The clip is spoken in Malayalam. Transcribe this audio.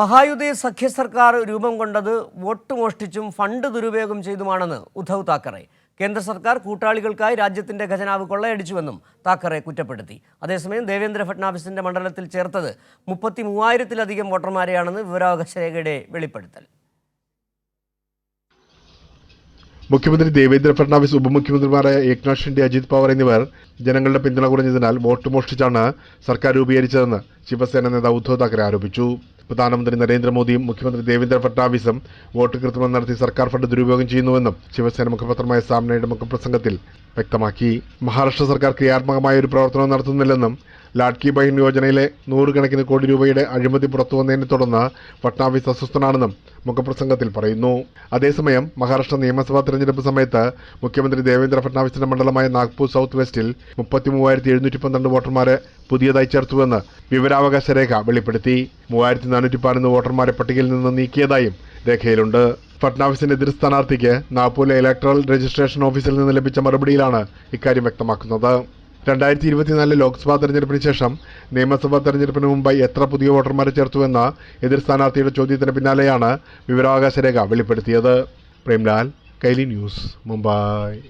മഹായുതി സഖ്യ സർക്കാർ രൂപം കൊണ്ടത് വോട്ട് മോഷ്ടിച്ചും ഫണ്ട് ദുരുപയോഗം ചെയ്തുമാണെന്ന് ഉദ്ധവ് താക്കറെ. കേന്ദ്ര സർക്കാർ കൂട്ടാളികൾക്കായി രാജ്യത്തിന്റെ ഖജനാവ് കൊള്ളയടിച്ചുവെന്നും താക്കറെ കുറ്റപ്പെടുത്തി. അതേസമയം ദേവേന്ദ്ര ഫട്നാവിസിന്റെ മണ്ഡലത്തിൽ ചേർത്തത് മുപ്പത്തി മൂവായിരത്തിലധികം വോട്ടർമാരെയാണെന്ന് വിവരാവകാശ രേഖയുടെ വെളിപ്പെടുത്തൽ. മുഖ്യമന്ത്രി ദേവേന്ദ്ര ഫഡ്നാവിസ് ഉപമുഖ്യമന്ത്രിമാരായ ഏക്നാഥ് ഷിൻഡെ അജിത് പവാർ എന്നിവർ ജനങ്ങളുടെ പിന്തുണ കുറഞ്ഞതിനാൽ വോട്ട് മോഷ്ടിച്ചാണ് സർക്കാർ രൂപീകരിച്ചതെന്ന് ശിവസേന നേതാവ് ഉദ്ധവ് താക്കറെ ആരോപിച്ചു. പ്രധാനമന്ത്രി നരേന്ദ്രമോദിയും മുഖ്യമന്ത്രി ദേവേന്ദ്ര ഫഡ്നാവിസും വോട്ട് കൃത്രിമം നടത്തി സർക്കാർ ഫണ്ട് ദുരുപയോഗം ചെയ്യുന്നുവെന്നും ശിവസേന മുഖപത്രമായ സാമ്നയുടെ മുഖപ്രസംഗത്തിൽ വ്യക്തമാക്കി. മഹാരാഷ്ട്ര സർക്കാർ ക്രിയാത്മകമായ ഒരു പ്രവർത്തനവും നടത്തുന്നില്ലെന്നും ലാഡ്കി ബഹൻ യോജനയിലെ നൂറുകണക്കിന് കോടി രൂപയുടെ അഴിമതി പുറത്തുവന്നതിനെ തുടർന്ന് ഫട്നാവിസ് അസ്വസ്ഥനാണെന്നും മുഖപ്രസംഗത്തിൽ പറയുന്നു. അതേസമയം മഹാരാഷ്ട്ര നിയമസഭാ തെരഞ്ഞെടുപ്പ് സമയത്ത് മുഖ്യമന്ത്രി ദേവേന്ദ്ര ഫട്നാവിസിന്റെ മണ്ഡലമായ നാഗ്പൂർ സൗത്ത് വെസ്റ്റിൽ മുപ്പത്തി മൂവായിരത്തി എഴുന്നൂറ്റി പന്ത്രണ്ട് വോട്ടർമാരെ പുതിയതായി ചേർത്തുവെന്ന് വിവരാവകാശ രേഖ വെളിപ്പെടുത്തി. മൂവായിരത്തി നാനൂറ്റി പതിനൊന്ന് വോട്ടർമാരെ പട്ടികയിൽ നിന്ന് നീക്കിയതായും രേഖയിലുണ്ട്. ഫട്നാവിസിന്റെ എതിർ സ്ഥാനാർത്ഥിക്ക് നാഗ്പൂരിലെ ഇലക്ട്രൽ രജിസ്ട്രേഷൻ ഓഫീസിൽ നിന്ന് ലഭിച്ച മറുപടിയിലാണ് ഇക്കാര്യം വ്യക്തമാക്കുന്നത്. രണ്ടായിരത്തി ഇരുപത്തിനാലിലെ ലോക്സഭാ തെരഞ്ഞെടുപ്പിന് ശേഷം നിയമസഭാ തെരഞ്ഞെടുപ്പിന് മുമ്പായി എത്ര പുതിയ വോട്ടർമാരെ ചേർത്തുവെന്ന എതിർ സ്ഥാനാർത്ഥിയുടെ ചോദ്യത്തിന് പിന്നാലെയാണ് വിവരാവകാശ രേഖ വെളിപ്പെടുത്തിയത്. പ്രേംലാൽ കൈലി ന്യൂസ് മുംബൈ.